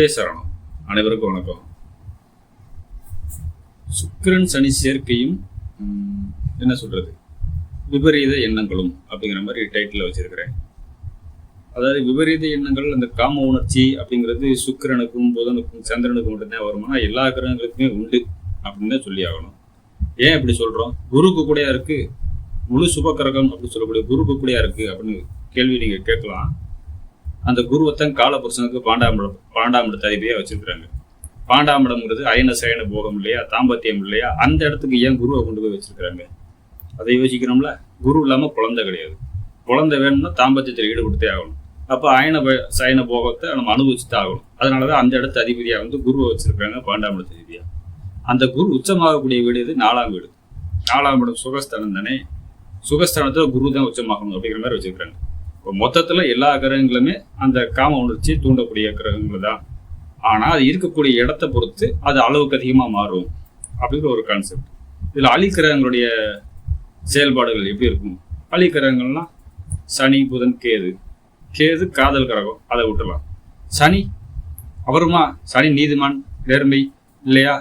சரணம் அனைவருக்கும் வணக்கம். சுக்கிரன் சனி சேர்க்கையும் என்ன சொல்றது? விபரீத எண்ணங்களும் அப்படிங்கிற மாதிரி டைட்டில் வச்சிருக்கிறேன். அதாவது விபரீத எண்ணங்கள் அந்த காம உணர்ச்சி அப்படிங்கிறது சுக்கிரனுக்கும் புதனுக்கும் சந்திரனுக்கும் மட்டும்தான் வருமானா எல்லா கிரகங்களுக்குமே உண்டு அப்படின்னு தான் சொல்லி ஆகணும். ஏன் இப்படி சொல்றோம்? குருக்கு கூடயா இருக்கு. முழு சுப கிரகம் அப்படின்னு சொல்லக்கூடிய குருக்கு கூடயா இருக்கு அப்படின்னு கேள்வி நீங்க கேட்கலாம். அந்த குருவத்தன் காலபுருஷனுக்கு பாண்டாமிடம் பாண்டாமிடத்தை அதிபதியாக வச்சிருக்கிறாங்க. பாண்டாமிடம்ங்கிறது அயன சயன போகம் இல்லையா தாம்பத்தியம் இல்லையா அந்த இடத்துக்கு ஏன் குருவை கொண்டு போய் வச்சிருக்கிறாங்க? அதை யோசிக்கிறோம்ல. குரு இல்லாமல் குழந்தை கிடையாது. குழந்தை வேணும்னா தாம்பத்தியத்தில் ஈடுபடுத்தே ஆகணும். அப்போ அயன சயன போகத்தை நம்ம அனுபவிச்சு தான் ஆகணும். அதனால தான் அந்த இடத்து அதிபதியாக வந்து குருவை வச்சிருக்காங்க பாண்டாமிடத்து அதிபதியாக அந்த குரு உச்சமாகக்கூடிய வீடு இது நாலாம் வீடு. நாலாம் இடம் சுகஸ்தானம் தானே சுகஸ்தானத்தில் குரு தான் உச்சமாகணும் அப்படிங்கிற மாதிரி வச்சிருக்காங்க மொத்தத்தில் எல்லா கிரகங்களுமே அந்த காம உணர்ச்சி தூண்டக்கூடிய கிரகங்கள் தான். ஆனால் அது இருக்கக்கூடிய இடத்த பொறுத்து அது அளவுக்கு அதிகமாக மாறும் அப்படிங்கிற ஒரு கான்செப்ட் இதில் அலி கிரகங்களுடைய செயல்பாடுகள் எப்படி இருக்கும்? அலி கிரகங்கள்லாம் சனி புதன் கேது. கேது காதல் கிரகம் அதை விட்டுலாம் சனி அவருமா? சனி நீதிமான் நேர்மை இல்லையா?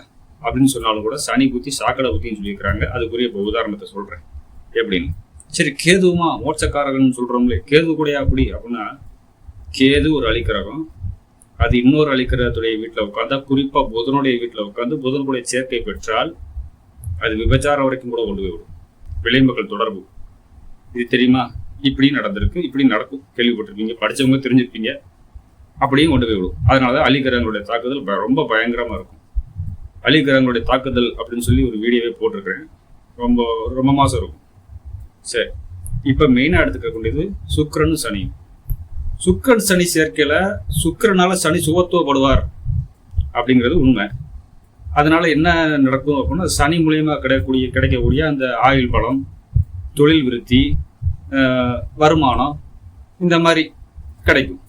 அப்படின்னு சொன்னாலும் கூட சனி புத்தி சாக்கடை புத்தின்னு சொல்லியிருக்கிறாங்க. அதுக்குரிய இப்போ உதாரணத்தை சொல்கிறேன் எப்படின்னு? சரி கேதுவுமா மோட்சக்காரகன் சொல்கிறோம்லே கேது கூடயா அப்படி அப்படின்னா கேது ஒரு அழிக்கிறகம். அது இன்னொரு அழிக்கிறதுடைய வீட்டில் உட்காந்தா குறிப்பாக புதனுடைய வீட்டில் உட்காந்து புதனுடைய சேர்க்கை பெற்றால் அது விபச்சாரம் வரைக்கும் கூட கொண்டு போய் விடும் விளைமக்கள் தொடர்பு. இது தெரியுமா? இப்படி நடந்திருக்கு இப்படி நடக்கும். கேள்விப்பட்டிருப்பீங்க படிச்சவங்க தெரிஞ்சிருப்பீங்க. அப்படியும் கொண்டு போய் விடும் அதனால தான் அலிகிரகங்களுடைய தாக்குதல் ப- ரொம்ப பயங்கரமாக இருக்கும். அலிகிரகங்களுடைய தாக்குதல் அப்படின்னு சொல்லி ஒரு வீடியோவே போட்டிருக்கிறேன். ரொம்ப ரொம்ப மாதம் இருக்கும். சரி. இப்போ மெயினாக எடுத்துக்கக்கூடியது சுக்கிரன் சனி சுக்கரன் சனி சேர்க்கையில் சுக்கரனால் சனி சுகத்துவப்படுவார் அப்படிங்கிறது உண்மை. அதனால் என்ன நடக்கும் அப்படின்னா சனி மூலியமாக கிடைக்கக்கூடிய கிடைக்கக்கூடிய அந்த ஆயுள் பலம் தொழில் விருத்தி வருமானம் இந்த மாதிரி கிடைக்கும்.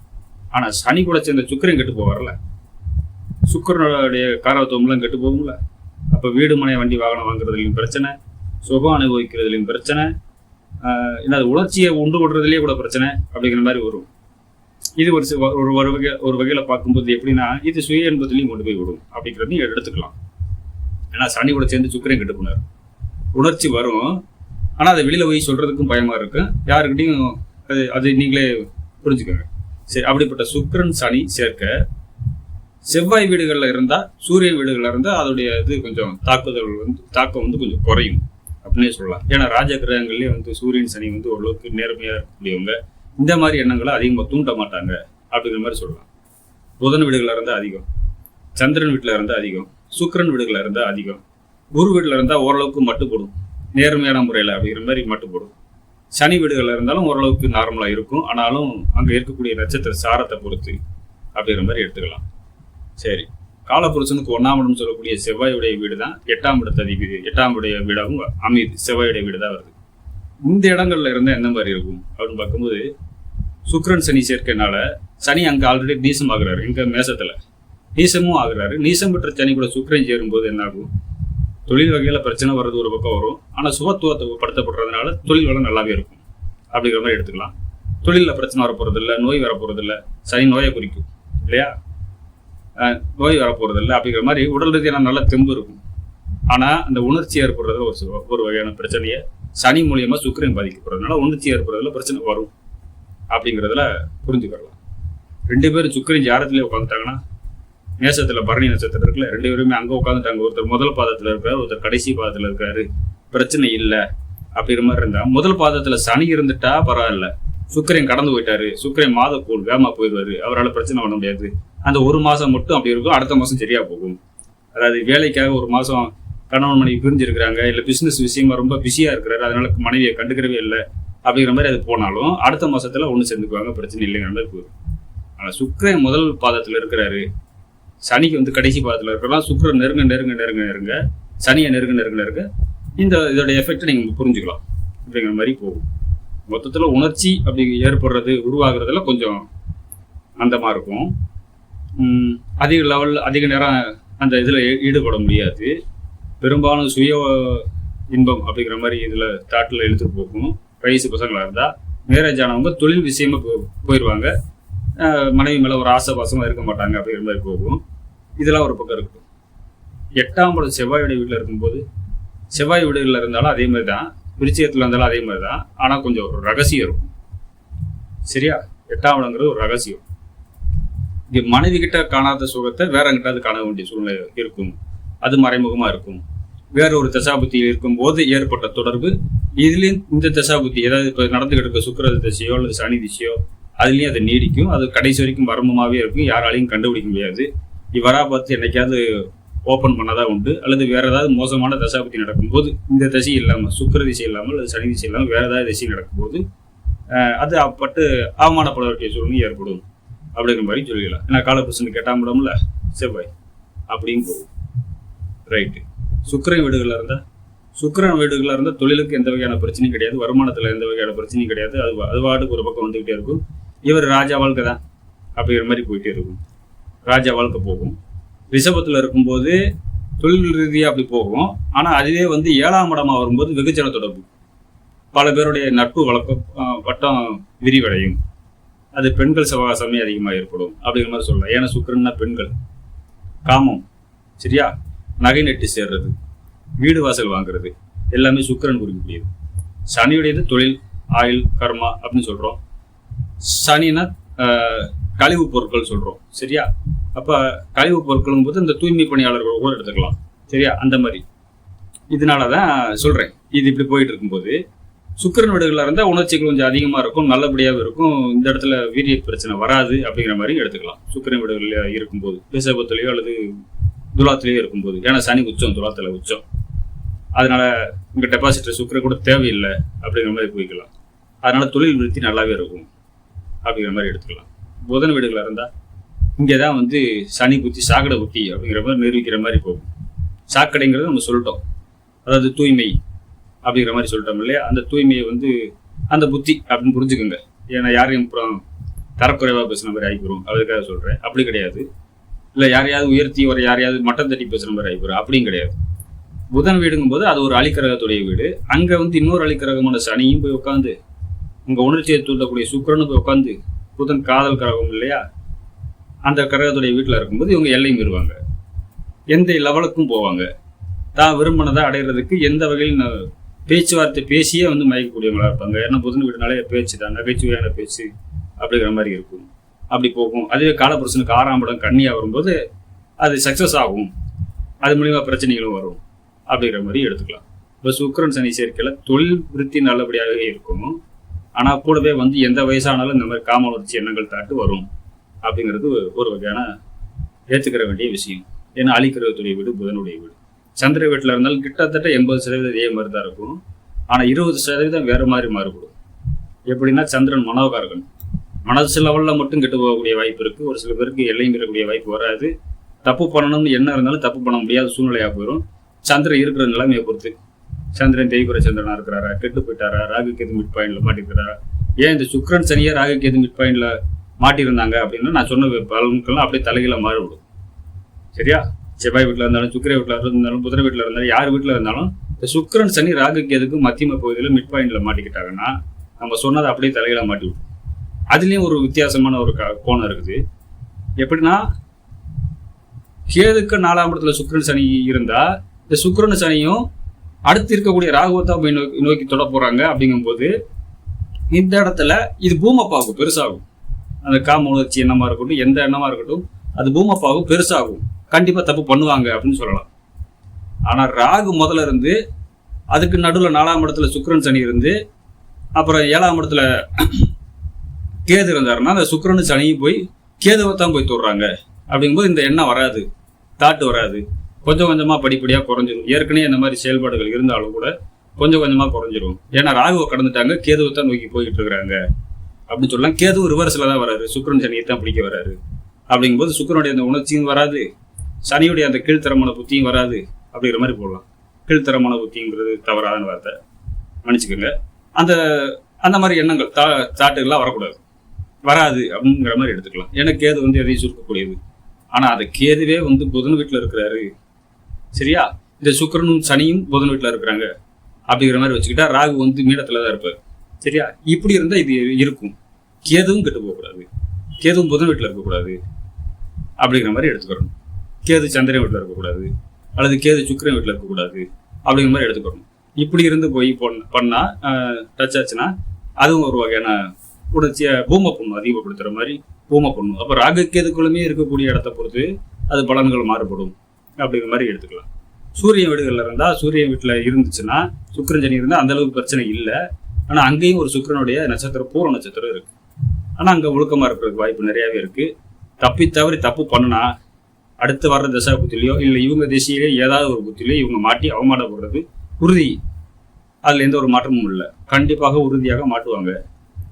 ஆனால் சனி கூட சேர்ந்த சுக்கிரன் கெட்டு போவார்ல. சுக்கரனுடைய காரத்துவம்லாம் கெட்டு போகும்ல. அப்போ வீடு மனை வண்டி வாகனம் வாங்குறதுலையும் பிரச்சனை சுகம் அனுபவிக்கிறதுலையும் பிரச்சனை என்ன அது உணர்ச்சியை உண்டு விடுறதுலேயே கூட பிரச்சனை அப்படிங்கிற மாதிரி வரும். இது ஒரு ஒரு ஒரு வகை ஒரு வகையில் பார்க்கும்போது எப்படின்னா இது சுய என்பதுலையும் கொண்டு போய் விடும் அப்படிங்கிறதையும் எடுத்துக்கலாம். ஏன்னா சனி கூட சேர்ந்து சுக்கரையும் கெட்டு போனார். உணர்ச்சி வரும். ஆனால் அதை வெளியில் போய் சொல்கிறதுக்கும் பயமாக இருக்கும் யாருக்கிட்டையும் அது அது நீங்களே புரிஞ்சுக்கோங்க. சரி அப்படிப்பட்ட சுக்கரன் சனி சேர்க்க செவ்வாய் வீடுகளில் இருந்தால் சூரிய வீடுகளில் இருந்தால் அதோடைய இது கொஞ்சம் தாக்குதல் வந்து தாக்கம் வந்து கொஞ்சம் குறையும். அப்படின்னே சொல்லலாம். ஏன்னா ராஜ கிரகங்கள்லேயே வந்து சூரியன் சனி வந்து ஓரளவுக்கு நேர்மையாக இருக்கக்கூடியவங்க. இந்த மாதிரி எண்ணங்களை அதிகமாக தூண்ட மாட்டாங்க அப்படிங்கிற மாதிரி சொல்லலாம். புதன் வீடுகளில் இருந்தால் அதிகம். சந்திரன் வீட்டில் இருந்தால் அதிகம். சுக்கரன் வீடுகளில் இருந்தால் அதிகம். குரு வீட்டில் இருந்தால் ஓரளவுக்கு மட்டுப்படும். நேர்மையான முறையில் அப்படிங்கிற மாதிரி மட்டுப்படும். சனி வீடுகளில் இருந்தாலும் ஓரளவுக்கு நார்மலாக இருக்கும். ஆனாலும் அங்கே இருக்கக்கூடிய நட்சத்திர சாரத்தை பொறுத்து அப்படிங்கிற மாதிரி எடுத்துக்கலாம். சரி. காலபுருஷனுக்கு ஒன்றாம் இடம் சொல்லக்கூடிய செவ்வாயுடைய வீடு தான் எட்டாம் இடத்து அதிபதி எட்டாம் உடைய வீடாகவும் அமையுது. செவ்வாயுடைய வீடு தான் வருது. இந்த இடங்கள்ல இருந்தால் எந்த மாதிரி இருக்கும்? அப்படின்னு பார்க்கும்போது சுக்ரன் சனி சேர்க்கைனால சனி அங்கே ஆல்ரெடி நீசம் ஆகுறாரு. இங்கே மேசத்தில். நீசமும் ஆகுறாரு. நீசம் பெற்ற சனி கூட சுக்ரன் சேரும்போது என்னாகும் தொழில் வகையில் பிரச்சனை வர்றது ஒரு பக்கம் வரும். ஆனால் சுகத்துவத்தை படுத்தப்படுறதுனால தொழில் வளம் நல்லாவே இருக்கும். அப்படிங்கிற மாதிரி எடுத்துக்கலாம். தொழிலில் பிரச்சனை வரப்போறது இல்லை நோய் வரப்போறது சனி நோயை குறிக்கும். இல்லையா? நோய் வரப்போகிறது இல்லை அப்படிங்கிற மாதிரி உடல் ரீதியான நல்ல தெம்பு இருக்கும். ஆனால் அந்த உணர்ச்சி ஏற்படுறதுல ஒரு ஒரு வகையான பிரச்சனையை சனி மூலியமாக சுக்கரன் பாதிக்கப்படுறதுனால உணர்ச்சி ஏற்படுறதுல பிரச்சனை வரும் அப்படிங்கிறதுல புரிஞ்சுக்கிடலாம் ரெண்டு பேரும் சுக்கரன் ஜாரத்திலே உட்காந்துட்டாங்கன்னா நேசத்தில் பரணி நட்சத்திரம் இருக்குல்ல ரெண்டு பேருமே அங்கே உட்காந்துட்டாங்க ஒருத்தர் முதல் பாதத்தில் இருக்காரு ஒருத்தர் கடைசி பாதத்தில் இருக்காரு. பிரச்சனை இல்லை அப்படிங்கிற மாதிரி இருந்தால் முதல் பாதத்தில் சனி இருந்துட்டா பரவாயில்ல. சுக்கரன் கடந்து போயிட்டாரு. சுக்கரன் மாத கூழ் வேகமா போயிடுவாரு. அவரால் பிரச்சனை பண்ண முடியாது. அந்த ஒரு மாசம் மட்டும் அப்படி இருக்கும். அடுத்த மாசம் சரியா போகும். அதாவது வேலைக்காக ஒரு மாசம் கணவன் மனைவி பிரிஞ்சிருக்கிறாங்க. இல்ல பிசினஸ் விஷயமா ரொம்ப பிஸியா இருக்கிறாரு. அதனால மனைவியை கண்டுக்கிறவே இல்லை. அப்படிங்கிற மாதிரி அது போனாலும் அடுத்த மாசத்துல ஒன்று சேர்ந்துக்குவாங்க. பிரச்சனை இல்லைங்கிற மாதிரி போயிடும். ஆனால் சுக்கரன் முதல் பாதத்துல இருக்கிறாரு. சனிக்கு வந்து கடைசி பாதத்துல இருக்கிறதா சுக்கரன் நெருங்க நெருங்க நெருங்க நெருங்க சனியை நெருங்க நெருங்க நெருங்க இந்த இதோட எஃபெக்ட் நீங்க புரிஞ்சுக்கலாம். அப்படிங்கிற மாதிரி போகும். மொத்தத்தில் உணர்ச்சி அப்படி ஏற்படுறது உருவாகிறதுல கொஞ்சம் அந்தமாக இருக்கும். அதிக லெவல் அதிக நேரம் அந்த இதில் ஈடுபட முடியாது. பெரும்பாலும் சுய இன்பம் அப்படிங்கிற மாதிரி இதில் தாட்டில் இழுத்துட்டு போகும். வயசு பசங்களாக இருந்தால் மேரேஜ் ஆனவங்க தொழில் விஷயமா போ- போயிடுவாங்க மனைவி மேலே ஒரு ஆசை பாசமாக இருக்க மாட்டாங்க அப்படிங்கிற மாதிரி போகும். இதெல்லாம் ஒரு பக்கம் இருக்கும். எட்டாம் படம் செவ்வாயுடைய வீட்டில் இருக்கும்போது செவ்வாய் வீடுகளில் இருந்தாலும் அதே மாதிரி தான் விருச்சிகத்தில் இருந்தாலும் அதே மாதிரி தான் ஆனால் கொஞ்சம் ஒரு ரகசியம் இருக்கும். சரியா? எட்டாம் இடங்கிறது ஒரு ரகசியம். இது மனைவி கிட்ட காணாத சுகத்தை வேற எங்கிட்டாவது காண வேண்டிய சூழ்நிலை இருக்கும். அது மறைமுகமாக இருக்கும். வேற ஒரு தசாபுத்தியில் இருக்கும்போது ஏற்பட்ட தொடர்பு இதுலேயும் இந்த தசாபுத்தி ஏதாவது இப்போ நடந்துகிட்டு இருக்க சுக்கர திசையோ அல்லது சனி திசையோ அதுலேயும் அது நீடிக்கும். அது கடைசி வரைக்கும் மர்மமாகவே இருக்கும். யாராலையும் கண்டுபிடிக்க முடியாது. இவராக பார்த்து என்னைக்காவது ஓப்பன் பண்ணதா உண்டு அல்லது வேற ஏதாவது மோசமான தசாபதி நடக்கும்போது இந்த திசை இல்லாமல் சுக்கிர திசை இல்லாமல் அல்லது சனி திசை இல்லாமல் வேற ஏதாவது திசை நடக்கும்போது அது அப்பட்டு அவமானப்பட வேண்டிய சூழ்நிலை ஏற்படும் அப்படிங்கிற மாதிரி சொல்லிடலாம். ஏன்னா காலபுருஷனுக்கு எட்டாம் இடம்ல செவ்வாய் அப்படின்னு போகும். ரைட்டு. சுக்கரன் வீடுகளில் இருந்தால் சுக்கரன் வீடுகளில் இருந்தால் தொழிலுக்கு எந்த வகையான பிரச்சனையும் கிடையாது வருமானத்தில் எந்த வகையான பிரச்சனையும் கிடையாது அது அது வாட்டுக்கு ஒரு பக்கம் வந்துக்கிட்டே இருக்கும். இவர் ராஜா வாழ்க்கை தான் அப்படிங்கிற மாதிரி போயிட்டே இருக்கும். ராஜா வாழ்க்கை போகும். ரிஷபத்தில் இருக்கும்போது தொழில் ரீதியாக அப்படி போகும். ஆனால் அதுவே வந்து ஏழாம் இடமாக வரும்போது வெகுஜன தொடர்பு. பல பேருடைய நட்பு வழக்கம் வட்டம் விரிவடையும். அது பெண்கள் சவகாசமே அதிகமாக ஏற்படும். அப்படிங்கிற மாதிரி சொல்லலாம். ஏன்னா சுக்கிரன்னா பெண்கள். காமம். சரியா? நகை நெட்டு சேர்றது. வீடு வாசல் வாங்குறது. எல்லாமே சுக்கிரன் குறிக்கக்கூடியது சனியுடையது தொழில் ஆயுள் கர்மா அப்படின்னு சொல்கிறோம் சனினா கழிவுப் பொருட்கள் சொல்கிறோம் சரியா? அப்போ கழிவுப் பொருட்களும் போது இந்த தூய்மை பணியாளர்கள் கூட எடுத்துக்கலாம். சரியா? அந்த மாதிரி. இதனால தான் சொல்கிறேன் இது இப்படி போயிட்டு இருக்கும்போது சுக்கிரன் வீடுகளில் இருந்தால் உணர்ச்சிகள் கொஞ்சம் அதிகமாக இருக்கும் நல்லபடியாகவும் இருக்கும். இந்த இடத்துல வீரிய பிரச்சனை வராது அப்படிங்கிற மாதிரி எடுத்துக்கலாம். சுக்கிரன் வீடுகளில் இருக்கும்போது விசபத்துலேயோ அல்லது துலாத்துலேயோ இருக்கும்போது. ஏன்னா சனி உச்சம் துலாத்தில் உச்சம். அதனால் உங்கள் டெபாசிட் சுக்கிரன் கூட தேவையில்லை அப்படிங்கிற மாதிரி போய்க்கலாம். அதனால் தொழில் விருத்தி நல்லாவே இருக்கும் அப்படிங்கிற மாதிரி எடுத்துக்கலாம். புதன் வீடுகளாக இருந்தால் இங்கே தான் வந்து சனி புத்தி சாக்கடை புத்தி அப்படிங்கிற மாதிரி நிரூபிக்கிற மாதிரி போகும். சாக்கடைங்கிறது நம்ம சொல்லிட்டோம். அதாவது தூய்மை அப்படிங்கிற மாதிரி சொல்லிட்டோம் இல்லையா? அந்த தூய்மையை வந்து அந்த புத்தி அப்படின்னு புரிஞ்சுக்கோங்க. ஏன்னா யாரையும் அப்புறம் தரக்குறைவாக பேசுன மாதிரி ஆகிக்கிறோம் அதுக்காக சொல்கிறேன் அப்படி கிடையாது. இல்லை யாரையாவது உயர்த்தி ஒரு யாரையாவது மட்டம் தட்டி பேசுகிற மாதிரி ஆகிக்கிறோம் அப்படியும் கிடையாது. புதன் வீடுங்கும் போது அது ஒரு அலிக்கிரகத்துடைய வீடு. அங்கே வந்து இன்னொரு அலிக்கிரகமான சனியும் போய் உட்காந்து உங்கள் உணர்ச்சியை தூண்டக்கூடிய சுக்கரனும் போய் உட்காந்து புதன் காதல் கிரகம் இல்லையா? அந்த கிரகத்துடைய வீட்டில் இருக்கும்போது இவங்க எல்லை மீறுவாங்க. எந்த லெவலுக்கும் போவாங்க. தான் விரும்பினதை அடையிறதுக்கு எந்த வகையில் பேச்சுவார்த்தை பேசியே வந்து மயக்கக்கூடியவங்களா இருப்பாங்க. ஏன்னா புதன் வீடுனாலே பேச்சு தான் நகைச்சுவையான பேச்சு அப்படிங்கிற மாதிரி இருக்கும். அப்படி போகும். அதுவே காலபுருஷனுக்கு ஆறாம் படம் கண்ணியாக வரும்போது அது சக்ஸஸ் ஆகும். அது மூலிமா பிரச்சனைகளும் வரும். அப்படிங்கிற மாதிரி எடுத்துக்கலாம். இப்போ சுக்கரன் சனி சேர்க்கையில் தொழில் விருத்தி நல்லபடியாகவே இருக்கும். ஆனால் கூடவே வந்து எந்த வயசானாலும் இந்த மாதிரி காம உணர்ச்சி எண்ணங்கள் தாட்டு வரும். அப்படிங்கிறது ஒரு வகையான ஏற்றுக்கிற வேண்டிய விஷயம். ஏன்னா அழிக்கிறவத்துடைய வீடு புதனுடைய வீடு. சந்திர வீட்டில் இருந்தாலும் கிட்டத்தட்ட எண்பது சதவீதம் இதே மாதிரி தான் இருக்கும். ஆனால் இருபது சதவீதம் வேறு மாதிரி மாறுபடும். எப்படின்னா சந்திரன் மனோகாரகன். மனசு லெவலில் மட்டும் கெட்டு போகக்கூடிய வாய்ப்பு இருக்குது ஒரு சில பேருக்கு எல்லையும் இருக்கக்கூடிய வாய்ப்பு வராது. தப்பு பண்ணணும்னு என்ன இருந்தாலும் தப்பு பண்ண முடியாத சூழ்நிலையாக போயிடும் சந்திரன் இருக்கிற நிலைமையை பொறுத்து. சந்திரன் தேய்குற சந்திரனாக இருக்கிறாரா? கெட்டு போயிட்டாரா? ராகு கேது மிட் பாயிண்டில் மாட்டிருக்கிறாரா? ஏன் இந்த சுக்ரன் சனியாக ராகு கேது மிட் பாயிண்டில் மாட்டியிருந்தாங்க அப்படின்னா நான் சொன்ன பலன்கள்லாம் அப்படியே தலைகீழ மாறுபடும் சரியா? செவ்வாய் வீட்டில் இருந்தாலும் சுக்கிர வீட்டில் இருந்தாலும் புதன வீட்டில் இருந்தாலும் யார் வீட்டில் இருந்தாலும் இந்த சுக்கிரன் சனி ராகு கேதுக்கு மத்தியம பகுதியில் மிட் பாயிண்டில் மாட்டிக்கிட்டாங்கன்னா நம்ம சொன்னதை அப்படியே தலைகீழ மாட்டி விடும் அதுலேயும் ஒரு வித்தியாசமான ஒரு க- கோணம் இருக்குது. எப்படின்னா கேதுக்கு நாலாம் இடத்துல சுக்கரன் சனி இருந்தால் இந்த சுக்கரன் சனியும் அடுத்து இருக்கக்கூடிய ராகுவத்தை போய் நோக்கி நோக்கி தொட போகிறாங்க அப்படிங்கும்போது இந்த இடத்துல இது பூமப்பாகும் பெருசாகும். அந்த காம உணர்ச்சி எண்ணமாக இருக்கட்டும் எந்த எண்ணமா இருக்கட்டும் அது பூமப்பாவும் பெருசாகும். கண்டிப்பா தப்பு பண்ணுவாங்க அப்படின்னு சொல்லலாம். ஆனா ராகு முதல்ல இருந்து அதுக்கு நடுவில் நாலாம் இடத்துல சுக்கிரன் சனி இருந்து அப்புறம் ஏழாம் இடத்துல கேது இருந்தாருன்னா அந்த சுக்கிரன் சனியும் போய் கேதுவை தான் போய் தொடுறாங்க. அப்படிங்கும்போது இந்த எண்ணம் வராது. தாட்டு வராது. கொஞ்சம் கொஞ்சமாக படிப்படியாக குறைஞ்சிரும். ஏற்கனவே இந்த மாதிரி செயல்பாடுகள் இருந்தாலும் கூட கொஞ்சம் கொஞ்சமாக குறைஞ்சிரும். ஏன்னா ராகுவை கடந்துட்டாங்க கேதுவை தான் நோக்கி போய்கிட்டு இருக்கிறாங்க. அப்படின்னு சொல்லலாம் கேது ரிவர்ஸில் தான் வராரு. சுக்கரன் சனியை தான் பிடிக்க வராரு. அப்படிங்கும்போது சுக்கரனுடைய அந்த உணர்ச்சியும் வராது. சனியுடைய அந்த கீழ்த்தரமான புத்தியும் வராது. அப்படிங்கிற மாதிரி போடலாம். கீழ்த்தரமான புத்திங்கிறது தவறான வார்த்தை. மன்னிச்சுக்கோங்க. அந்த அந்த மாதிரி எண்ணங்கள் தா தாட்டுகள்லாம் வரக்கூடாது. வராது அப்படிங்கிற மாதிரி எடுத்துக்கலாம். ஏன்னா கேது வந்து எதையும் சுருக்கக்கூடியது. ஆனால் அந்த கேதுவே வந்து புதன் வீட்டில் இருக்கிறாரு. சரியா? இந்த சுக்கரனும் சனியும் புதன் வீட்டில் இருக்கிறாங்க. அப்படிங்கிற மாதிரி வச்சுக்கிட்டா ராகு வந்து மீனத்தில் தான் இருப்பார். சரியா? இப்படி இருந்தால் இது இருக்கும். கேதுவும் கெட்டு போகக்கூடாது. கேதுவும் புதன் வீட்டில் இருக்கக்கூடாது. அப்படிங்கிற மாதிரி எடுத்துக்கிறோம் கேது சந்திரன் வீட்டில் இருக்கக்கூடாது. அல்லது கேது சுக்கிரன் வீட்டில் இருக்கக்கூடாது. அப்படிங்கிற மாதிரி எடுத்துக்கிறோம் இப்படி இருந்து போய் பண்ண பண்ணால் டச் ஆச்சுன்னா அதுவும் ஒரு வகையான உணர்ச்சியை பூம பொண்ணு அதிகப்படுத்துகிற மாதிரி பூம பொண்ணு. அப்போ ராகு கேதுக்குள்ளுமே இருக்கக்கூடிய இடத்த பொறுத்து அது பலன்கள் மாறுபடும். அப்படிங்கிற மாதிரி எடுத்துக்கலாம். சூரிய வீடுகளில் இருந்தால் சூரிய வீட்டில் இருந்துச்சுன்னா சுக்கரஞ்சனி இருந்தால் அந்த அளவுக்கு பிரச்சனை இல்லை. ஆனால் அங்கேயும் ஒரு சுக்கிரனுடைய நட்சத்திரம் பூர்வ நட்சத்திரம் இருக்கு. ஆனால் அங்கே ஒழுக்கமாக இருக்கிறதுக்கு வாய்ப்பு நிறையாவே இருக்கு. தப்பி தவறி தப்பு பண்ணினா அடுத்து வர்ற தசா புத்திலையோ இல்லை இவங்க திசையிலே ஏதாவது ஒரு புத்திலையோ இவங்க மாட்டி அவமானப்படுறது உறுதி. அதில் எந்த ஒரு மாற்றமும் இல்லை. கண்டிப்பாக உறுதியாக மாட்டுவாங்க.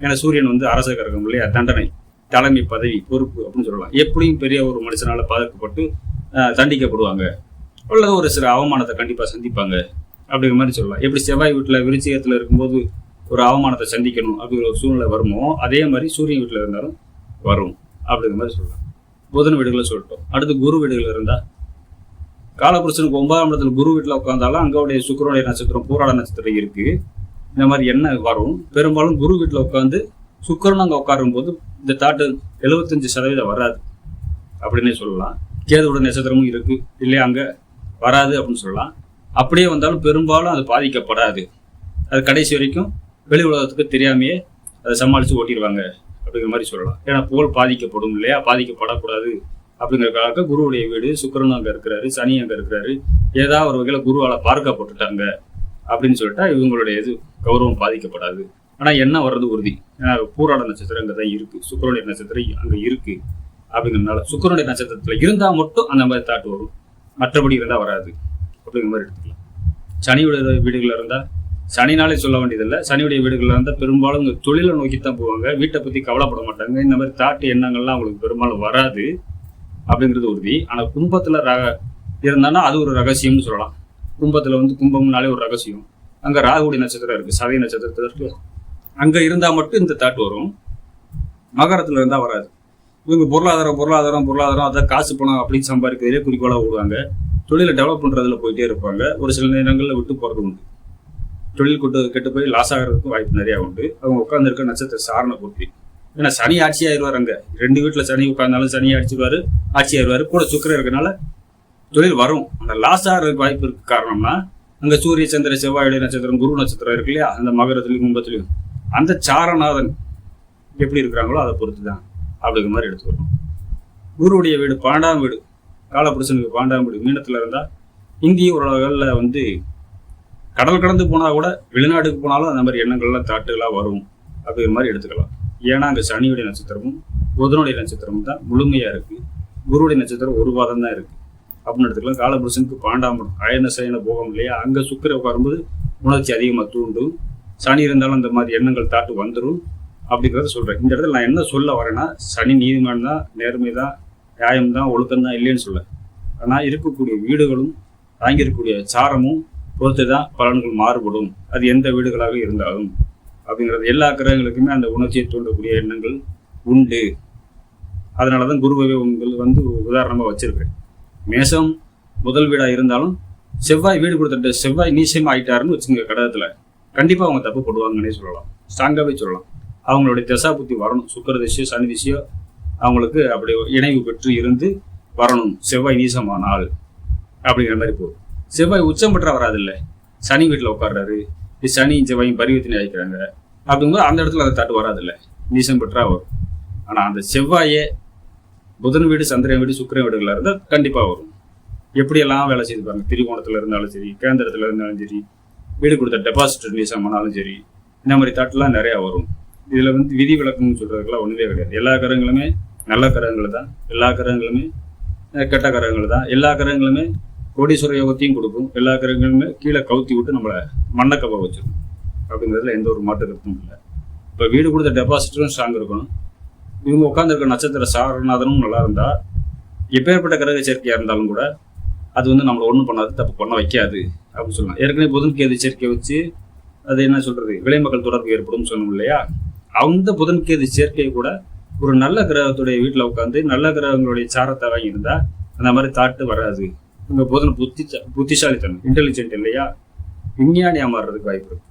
ஏன்னா சூரியன் வந்து அரச கிரகம் இல்லையா? தண்டனை தலைமை பதவி பொறுப்பு அப்படின்னு சொல்லலாம் எப்படியும் பெரிய ஒரு மனுஷனால் பாதிக்கப்பட்டு தண்டிக்கப்படுவாங்க. அல்லது ஒரு சில அவமானத்தை கண்டிப்பாக சந்திப்பாங்க. அப்படிங்கிற மாதிரி சொல்லலாம். எப்படி செவ்வாய் வீட்டில் விருச்சிகத்தில் இருக்கும்போது ஒரு அவமானத்தை சந்திக்கணும் அப்படிங்கிற ஒரு சூழ்நிலை வருமோ அதே மாதிரி சூரியன் வீட்டில் இருந்தாலும் வரும் அப்படிங்கிற மாதிரி சொல்லலாம். புதன் வீடுகளை சொல்லிட்டோம். அடுத்து குரு வீடுகள் இருந்தால் காலபுருஷனுக்கு ஒன்பதாம் இடத்துல குரு வீட்டில் உட்காந்தாலும் அங்கோடைய சுக்கரனுடைய நட்சத்திரம் பூராட நட்சத்திரம் இருக்குது இந்த மாதிரி என்ன வரும்? பெரும்பாலும் குரு வீட்டில் உட்காந்து சுக்கரன் அங்கே உட்காரும் போது இந்த தாட்டு எழுபத்தஞ்சு சதவீதம் வராது அப்படின்னே சொல்லலாம். கேதுவோட நட்சத்திரமும் இருக்குது இல்லையா? அங்கே வராது அப்படின்னு சொல்லலாம். அப்படியே வந்தாலும் பெரும்பாலும் அது பாதிக்கப்படாது. அது கடைசி வரைக்கும் வெளி உலகத்துக்கு தெரியாமையே அதை சமாளித்து ஓட்டிடுவாங்க அப்படிங்கிற மாதிரி சொல்லலாம். ஏன்னா புகழ் பாதிக்கப்படும் இல்லையா? பாதிக்கப்படக்கூடாது அப்படிங்கிறதுக்காக குருவுடைய வீடு சுக்கிரனும் அங்கே இருக்கிறாரு சனி அங்கே இருக்கிறாரு. ஏதாவது ஒரு வகையில் குருவால் பார்க்கப்பட்டுட்டாங்க அப்படின்னு சொல்லிட்டா இவங்களுடைய இது கௌரவம் பாதிக்கப்படாது. ஆனால் என்ன வர்றது உறுதி. ஏன்னா பூராட நட்சத்திரம் அங்கே தான் இருக்குது சுக்கரனுடைய நட்சத்திரம் அங்கே இருக்குது அப்படிங்கிறதுனால சுக்கரனுடைய நட்சத்திரத்தில் இருந்தால் மட்டும் அந்த மாதிரி தாட்டு வரும். மற்றபடி இருந்தால் வராது. அப்படிங்கிற மாதிரி எடுத்துக்கலாம். சனியுடைய வீடுகளில் இருந்தால் சனினாலே சொல்ல வேண்டியதில்லை. சனியுடைய வீடுகளில் இருந்தால் பெரும்பாலும் இங்கே தொழிலை நோக்கி தான் போவாங்க. வீட்டை பற்றி கவலைப்பட மாட்டாங்க. இந்த மாதிரி தாட்டு எண்ணங்கள்லாம் அவங்களுக்கு பெரும்பாலும் வராது அப்படிங்கிறது உறுதி. ஆனால் கும்பத்தில் ரக இருந்தானா அது ஒரு ரகசியம்னு சொல்லலாம். கும்பத்தில் வந்து கும்பம்னாலே ஒரு ரகசியம். அங்கே ராகுடி நட்சத்திரம் இருக்குது சதய நட்சத்திரத்தில் இருக்குது அங்கே இருந்தால் மட்டும் இந்த தாட்டு வரும். மகரத்தில் இருந்தால் வராது. இவங்க பொருளாதாரம் பொருளாதாரம் பொருளாதாரம் அதை காசு பணம் அப்படின்னு சம்பாதிக்கிறதுலேயே குறிக்கோளாக விடுவாங்க தொழிலை டெவலப் பண்ணுறதுல போயிட்டே இருப்பாங்க. ஒரு சில நேரங்களில் விட்டு போகிறது உண்டு. தொழில் கொண்டு கெட்டு போய் லாஸ் ஆகிறதுக்கும் வாய்ப்பு நிறையா உண்டு. அவங்க உட்காந்துருக்க நட்சத்திர சாரணை பொறுத்து ஏன்னா சனி ஆட்சி ஆயிடுவார் அங்கே. ரெண்டு வீட்டில் சனி உட்கார்ந்தாலும் சனி அடிச்சிருவாரு ஆட்சி ஆயிடுவார். கூட சுக்கரம் இருக்கனால தொழில் வரும். அந்த லாஸ் ஆகிறதுக்கு வாய்ப்பு இருக்கு காரணம்னா அங்கே சூரிய சந்திர செவ்வாயுடைய நட்சத்திரம் குரு நட்சத்திரம் இருக்கு இல்லையா? அந்த மகரத்துலையும் கும்பத்துலையும். அந்த சாரநாதன் எப்படி இருக்கிறாங்களோ அதை பொறுத்து தான் அப்படிங்கிற மாதிரி எடுத்துக்கிறோம் குருவுடைய வீடு பன்னெண்டாம் வீடு. காலபுருஷனுக்கு பன்னெண்டாம் வீடு. மீனத்தில் இருந்தால் இங்கேயும் ஒரு வந்து கடல் கடந்து போனால் கூட வெளிநாட்டுக்கு போனாலும் அந்த மாதிரி எண்ணங்கள்லாம் தாட்டுகளாக வரும். அப்படிங்கிற மாதிரி எடுத்துக்கலாம். ஏன்னா அங்கே சனியுடைய நட்சத்திரமும் புதனுடைய நட்சத்திரமும் தான் முழுமையாக இருக்குது குருவுடைய நட்சத்திரம் ஒரு வாரம் தான் இருக்குது அப்படின்னு எடுத்துக்கலாம். காலபுருஷனுக்கு பாண்டாமரம் அயன சயன போகம் இல்லையா? அங்கே சுக்கிர உட்காரும்போது உணர்ச்சி அதிகமாக தூண்டும். சனி இருந்தாலும் அந்த மாதிரி எண்ணங்கள் தாட்டு வந்துடும் அப்படிங்கிறத சொல்கிறேன் இந்த இடத்துல நான் என்ன சொல்ல வரேன்னா சனி நீதிமான் தான் நேர்மை தான் நியாயம் தான் ஒழுக்கம் தான் இல்லைன்னு சொல்ல. ஆனால் இருக்கக்கூடிய வீடுகளும் தாங்கியிருக்கக்கூடிய சாரமும் பொறுத்து தான் பலன்கள் மாறுபடும். அது எந்த வீடுகளாக இருந்தாலும். அப்படிங்கிறது எல்லா கிரகங்களுக்குமே அந்த உணர்ச்சியை தூண்டக்கூடிய எண்ணங்கள் உண்டு. அதனால தான் குருவை உங்களுக்கு வந்து உதாரணமாக வச்சிருக்கேன் மேசம் முதல் வீடாக இருந்தாலும் செவ்வாய் வீடு கொடுத்துட்டு செவ்வாய் நீசம் ஆயிட்டாருன்னு வச்சுங்க கடகத்தில். கண்டிப்பாக அவங்க தப்பு போடுவாங்கன்னே சொல்லலாம். ஸ்ட்ராங்காகவே சொல்லலாம். அவங்களுடைய தசா புத்தி வரணும். சுக்கர திசையோ சனி திசையோ அவங்களுக்கு அப்படி இணைவு பெற்று இருந்து வரணும். செவ்வாய் நீசமானால் அப்படிங்கிற மாதிரி போகும் செவ்வாய் உச்சம் பெற்றா இல்லை சனி வீட்டில் உட்கார்றாரு. இது சனி செவ்வாயும் பரிவர்த்தனை ஆகிக்கிறாங்க அப்படிங்கும்போது அந்த இடத்துல அந்த தட்டு வராது இல்லை நீசம் பெற்றா வரும். ஆனால் அந்த செவ்வாயே புதன் வீடு சந்திரன் வீடு சுக்கரன் வீடுகளாக இருந்தால் கண்டிப்பாக வரும். எப்படியெல்லாம் வேலை செய்து பாருங்க. திரிகோணத்தில் இருந்தாலும் சரி கேந்திரத்தில் இருந்தாலும் சரி வீடு கொடுத்த டெபாசிட் நீசமானாலும் சரி இந்த மாதிரி தட்டுலாம் நிறையா வரும். இதில் வந்து விதி விளக்கம்னு சொல்கிறதுக்கெல்லாம் ஒன்றுமே கிடையாது. எல்லா கிரகங்களுமே நல்ல கிரகங்கள் தான் எல்லா கிரகங்களுமே கெட்ட கிரகங்கள் தான் எல்லா கிரகங்களுமே கோடீஸ்வர யோகத்தையும் கொடுக்கும். எல்லா கிரகங்களுமே கீழே கவுத்தி விட்டு நம்மளை மண்ணக்கப்ப வச்சிடும் அப்படிங்கிறதுல எந்த ஒரு மாற்று கருத்தும் இல்லை. இப்போ வீடு கொடுத்த டெபாசிட்டும் ஸ்ட்ராங் இருக்கணும். இவங்க உட்காந்துருக்க நட்சத்திர சாரநாதனும் நல்லா இருந்தால் எப்பேற்பட்ட கிரக சேர்க்கையாக இருந்தாலும் கூட அது வந்து நம்மளை ஒன்றும் பண்ணாது தப்பு பண்ண வைக்காது அப்படின்னு சொல்லலாம். ஏற்கனவே புதன் கேது சேர்க்கை வச்சு அது என்ன சொல்றது? விளைமக்கள் தொடர்பு ஏற்படும் சொன்னோம் இல்லையா? அந்த புதன் கேது சேர்க்கை கூட ஒரு நல்ல கிரகத்துடைய வீட்டில் உட்காந்து நல்ல கிரகங்களுடைய சாரத்தை வாங்கியிருந்தால் அந்த மாதிரி தாட்டு வராது. உங்க புதன் புத்தி புத்திசாலித்தனம் இன்டெலிஜென்ட் இல்லையா? விஞ்ஞானியா மாறுறதுக்கு வாய்ப்பு இருக்கு.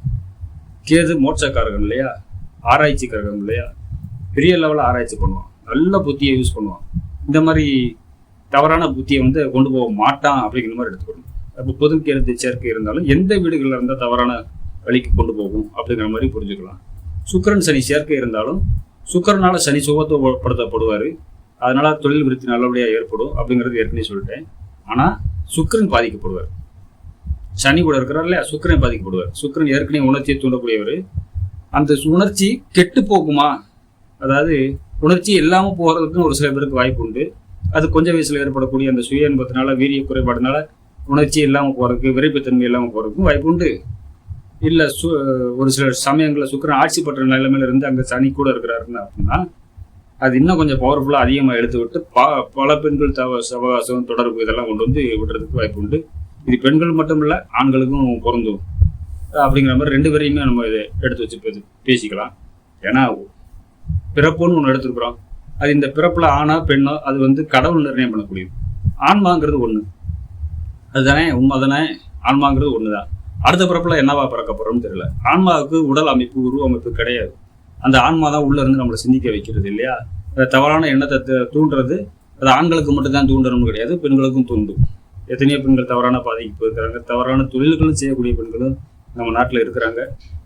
கேது மோட்சக்காரகம் இல்லையா? ஆராய்ச்சி கிரகம் இல்லையா? பெரிய லெவலில் ஆராய்ச்சி பண்ணுவான். நல்ல புத்தியை யூஸ் பண்ணுவான். இந்த மாதிரி தவறான புத்தியை வந்து கொண்டு போக மாட்டான் அப்படிங்கிற மாதிரி எடுத்துக்கணும். அப்போ பொது கருத்து சேர்க்கை இருந்தாலும் எந்த வீடுகளில் இருந்தால் தவறான வழிக்கு கொண்டு போகும் அப்படிங்கிற மாதிரி புரிஞ்சுக்கலாம். சுக்கிரன் சனி சேர்க்கை இருந்தாலும் சுக்கரனால் சனி சுகத்துவப்படுத்தப்படுவார் அதனால் தொழில் விருத்தி நல்லபடியாக ஏற்படும் அப்படிங்கிறது ஏற்கனவே சொல்லிட்டேன். ஆனால் சுக்கிரன் பாதிக்கப்படுவார். சனி கூட இருக்கிறார் இல்லையா? சுக்கரன் பாதிக்கப்படுவார். சுக்கரன் ஏற்கனவே உணர்ச்சியை தூண்டக்கூடியவர். அந்த உணர்ச்சி கெட்டு போகுமா? அதாவது உணர்ச்சி இல்லாமல் போகிறதுக்குன்னு ஒரு சில பேருக்கு வாய்ப்பு உண்டு. அது கொஞ்சம் வயசில் ஏற்படக்கூடிய அந்த சுய இன்பத்தினால வீரிய குறைபாடுனால உணர்ச்சி இல்லாமல் போகிறதுக்கு விரைப்புத்தன்மை இல்லாமல் போகிறதுக்கும் வாய்ப்பு உண்டு. இல்லை சு ஒரு சில சமயங்களில் சுக்கிரன் ஆட்சி பற்ற நிலைமையில இருந்து அங்கே சனி கூட இருக்கிறாருன்னு அப்படின்னா அது இன்னும் கொஞ்சம் பவர்ஃபுல்லாக அதிகமாக எடுத்து விட்டு பா பல பெண்கள் தவ சவகாசம் தொடர்பு இதெல்லாம் கொண்டு வந்து விடுறதுக்கு வாய்ப்பு உண்டு. இது பெண்கள் மட்டும் இல்லை ஆண்களுக்கும் பொருந்தும். அப்படிங்கிற மாதிரி ரெண்டு பேரையுமே நம்ம இதை எடுத்து வச்சு பேசிக்கலாம். ஏன்னா பிறப்புன்னு ஒன்று எடுத்துருக்குறோம். அது இந்த பிறப்பில் ஆணா பெண்ணோ அது வந்து கடவுள் நிர்ணயம் பண்ணக்கூடியது. ஆன்மாங்கிறது ஒன்று அதுதானே உண்மை தானே? ஆன்மாங்கிறது ஒன்று தான் அடுத்த பிறப்பில் என்னவா பிறக்க போகிறோம்னு தெரியல. ஆன்மாவுக்கு உடல் அமைப்பு உருவ அமைப்பு கிடையாது. அந்த ஆன்மா தான் உள்ள இருந்து நம்மளை சிந்திக்க வைக்கிறது இல்லையா? அந்த தவறான எண்ணத்தை த- தூண்டுறது அது ஆண்களுக்கு மட்டும்தான் தூண்டணும்னு கிடையாது பெண்களுக்கும் தூண்டும். எத்தனையோ பெண்கள் தவறான பாதைக்கு போயிருக்கிறாங்க தவறான தொழில்களும் செய்யக்கூடிய பெண்களும் நம்ம நாட்டில் இருக்கிறாங்க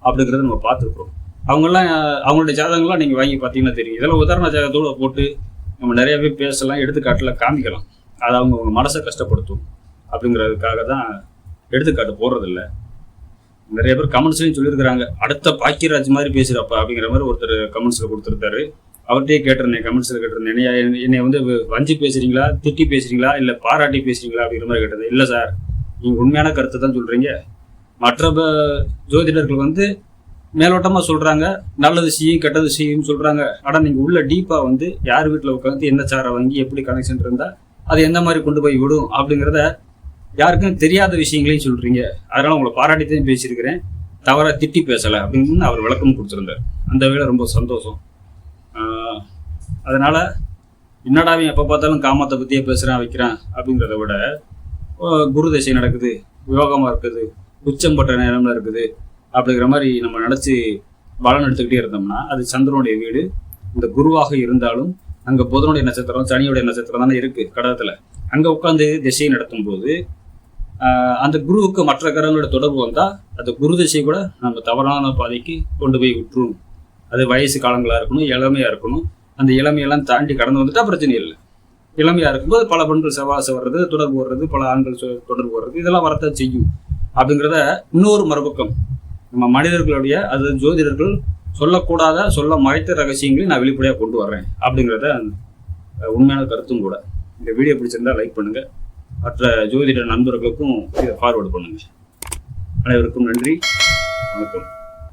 அப்படிங்கிறத நம்ம பார்த்துருக்குறோம். அவங்கெல்லாம் அவங்களுடைய ஜாதகங்கள்லாம் நீங்கள் வாங்கி பார்த்தீங்கன்னா தெரியும். இதெல்லாம் உதாரண ஜாதகத்தோட போட்டு நம்ம நிறையவே பேசலாம் எடுத்துக்காட்டில் காமிக்கலாம். அது அவங்க அவங்க மனசை கஷ்டப்படுத்தும். அப்படிங்கிறதுக்காக தான் எடுத்துக்காட்டு போடுறதில்ல. நிறைய பேர் கமெண்ட்ஸ்லையும் சொல்லியிருக்கிறாங்க. அடுத்த பாக்கியராஜ் மாதிரி பேசுகிறப்ப அப்படிங்கிற மாதிரி ஒருத்தர் கமெண்ட்ஸில் கொடுத்துருந்தாரு. அவர்கிட்டயே கேட்டிருந்தேன் கமெண்ட்ஸில் கேட்டிருந்தேன். என்னைய என்னை வந்து வஞ்சி பேசுகிறீங்களா திட்டி பேசுகிறீங்களா இல்லை பாராட்டி பேசுறீங்களா அப்படிங்கிற மாதிரி கேட்டது. இல்லை சார் நீங்கள் உண்மையான கருத்தை தான் சொல்கிறீங்க மற்ற ப- ஜோதிடர்கள் வந்து மேலோட்டமாக சொல்கிறாங்க நல்லது செய்யும் கெட்டது செய்யும் சொல்கிறாங்க ஆனால் நீங்கள் உள்ள டீப்பாக வந்து யார் வீட்டில் உட்காந்து என்ன சாரை வாங்கி எப்படி கனெக்ஷன் இருந்தால் அது எந்த மாதிரி கொண்டு போய் விடும் அப்படிங்கிறத யாருக்கும் தெரியாத விஷயங்களையும் சொல்கிறீங்க அதனால் உங்களை பாராட்டித்தான் பேசியிருக்கிறேன். தவறாக திட்டி பேசலை அப்படின்னு அவர் விளக்கம் கொடுத்துருந்தார். அந்த வேலை ரொம்ப சந்தோஷம். அதனால் அதனால என்னடா அவன் எப்போ பார்த்தாலும் காமத்தை பற்றியே பேசுகிறான் வைக்கிறான் அப்படிங்கிறத விட குரு திசை நடக்குது யோகமாக இருக்குது உச்சம் பட்ட நேரம்ல இருக்குது அப்படிங்கிற மாதிரி நம்ம நினச்சி பலன் எடுத்துக்கிட்டே இருந்தோம்னா அது சந்திரனுடைய வீடு. இந்த குருவாக இருந்தாலும் அங்கே புதனுடைய நட்சத்திரம் சனியுடைய நட்சத்திரம் தானே இருக்குது கடகத்தில். அங்கே உட்காந்து திசையை நடத்தும் போது அந்த குருவுக்கு மற்ற கிரகங்களோட தொடர்பு வந்தால் அந்த குரு திசை கூட நம்ம தவறான பாதைக்கு கொண்டு போய் விட்டுரும். அது வயசு காலங்களாக இருக்கணும் இளமையாக இருக்கணும். அந்த இளமையெல்லாம் தாண்டி கடந்து வந்துட்டா பிரச்சனை இல்லை. இளமையாக இருக்கும்போது பல பெண்கள் செவ்வாசம் வர்றது தொடர்பு வர்றது பல ஆண்கள் தொடர்பு வர்றது இதெல்லாம் வரத்தான் செய்யும். அப்படிங்கிறத இன்னொரு மறுபக்கம் நம்ம மனிதர்களுடைய அது ஜோதிடர்கள் சொல்லக்கூடாத சொல்ல மறைத்த ரகசியங்களையும் நான் வெளிப்படையாக கொண்டு வர்றேன். அப்படிங்கிறத உண்மையான கருத்தும் கூட. இந்த வீடியோ பிடிச்சிருந்தா லைக் பண்ணுங்கள் மற்ற ஜோதிட நண்பர்களுக்கும் இதை ஃபார்வர்டு பண்ணுங்க. அனைவருக்கும் நன்றி. வணக்கம்.